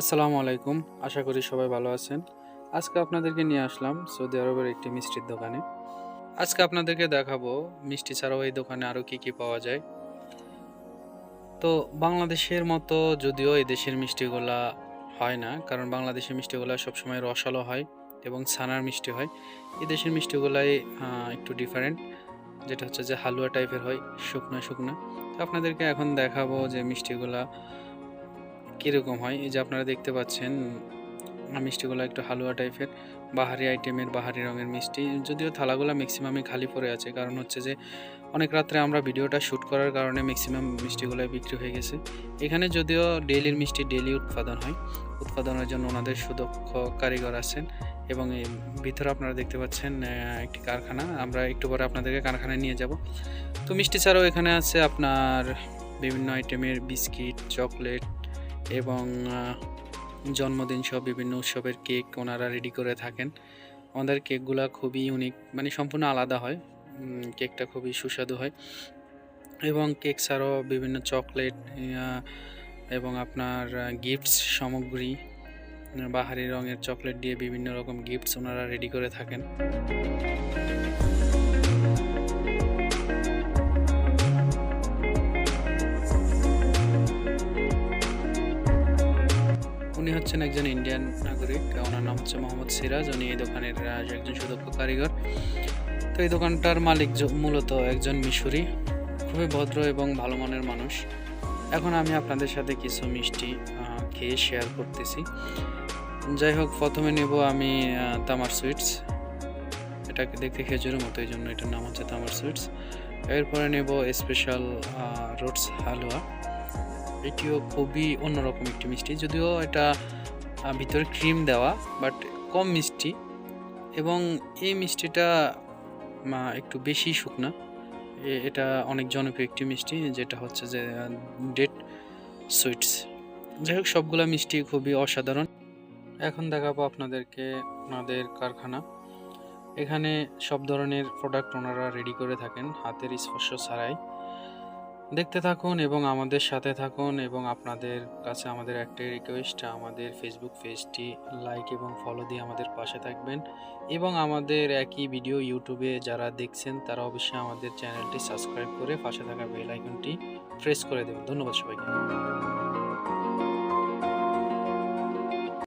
আসসালামু আলাইকুম। আশা করি সবাই ভালো আছেন। আজকে আপনাদেরকে নিয়ে আসলাম সৌদি আরবের একটি মিষ্টির দোকানে। আজকে আপনাদেরকে দেখাবো মিষ্টি ছাড়াও এই দোকানে আরও কি কি পাওয়া যায়। তো বাংলাদেশের মতো যদিও এই দেশের মিষ্টিগুলা হয় না, কারণ বাংলাদেশের মিষ্টিগুলা সবসময় রসালো হয় এবং ছানার মিষ্টি হয়। এই দেশের মিষ্টিগুলাই একটু ডিফারেন্ট যেটা হচ্ছে যে হালুয়া টাইপের হয়, শুকনো শুকনো। তো আপনাদেরকে এখন দেখাবো যে মিষ্টিগুলা কীরকম হয়, এই যে আপনারা দেখতে পাচ্ছেন মিষ্টিগুলো একটু হালুয়া টাইপের, বাহারি আইটেমের বাহারি রঙের মিষ্টি, যদিও থালাগুলো ম্যাক্সিমামই খালি পড়ে আছে, কারণ হচ্ছে যে অনেক রাত্রে আমরা ভিডিওটা শ্যুট করার কারণে ম্যাক্সিমাম মিষ্টিগুলো বিক্রি হয়ে গেছে। এখানে যদিও ডেইলির মিষ্টি ডেইলি উৎপাদন হয়, উৎপাদনের জন্য ওনাদের সুদক্ষ কারিগর আছেন এবং এই ভিতরে আপনারা দেখতে পাচ্ছেন একটি কারখানা, আমরা একটু পরে আপনাদেরকে কারখানায় নিয়ে যাব। তো মিষ্টি ছাড়াও এখানে আছে আপনার বিভিন্ন আইটেমের বিস্কিট, চকলেট এবং জন্মদিন সহ বিভিন্ন উৎসবের কেক ওনারা রেডি করে থাকেন। আমাদের কেকগুলা খুবই ইউনিক মানে সম্পূর্ণ আলাদা হয়। কেকটা খুবই সুস্বাদু হয়। এবং কেক ছাড়াও বিভিন্ন চকলেট এবং আপনার গিফটস সামগ্রী, বাহারি রঙের চকলেট দিয়ে বিভিন্ন রকম গিফটস ওনারা রেডি করে থাকেন। হচ্ছেন একজন ইন্ডিয়ান নাগরিক। ওনার নাম হচ্ছে মোহাম্মদ সিরাজ। উনি এই দোকানের একজন সুদক্ষ কারিগর। তো এই দোকানটার মালিক মূলত একজন মিশরি। খুবই ভদ্র এবং ভালো মনের মানুষ। এখন আমি আপনাদের সাথে কিছু মিষ্টি খেয়ে শেয়ার করতেছি। যাই হোক, প্রথমে নেব আমি তামার সুইটস এটাকে দেখতে খেজুরের মতো, এই জন্য এটার নাম হচ্ছে তামার সুইটস এরপরে নেব স্পেশাল রোডস হালুয়া। এটিও খুবই অন্যরকম একটি মিষ্টি। যদিও এটা ভিতরে ক্রিম দেওয়া বাট কম মিষ্টি। এবং এই মিষ্টিটা একটু বেশি শুকনা। এটা অনেক জনপ্রিয় একটি মিষ্টি, যেটা হচ্ছে যে ডেট সুইটস যাই হোক, সবগুলা মিষ্টি খুবই অসাধারণ। এখন দেখাবো আপনাদেরকে ওনাদের কারখানা। এখানে সব ধরনের প্রোডাক্ট ওনারা রেডি করে থাকেন, হাতের স্পর্শ ছাড়াই। দেখতে থাকুন এবং আমাদের সাথে থাকুন এবং আপনাদের কাছে আমাদের একটাই রিকোয়েস্ট আমাদের ফেসবুক পেজটি লাইক এবং ফলো দিয়ে আমাদের পাশে থাকবেন এবং আমাদের একই ভিডিও ইউটিউবে যারা দেখছেন, তারা অবশ্যই আমাদের চ্যানেলটি সাবস্ক্রাইব করে পাশে থাকা বেল আইকনটি প্রেস করে দেবেন। ধন্যবাদ সবাইকে।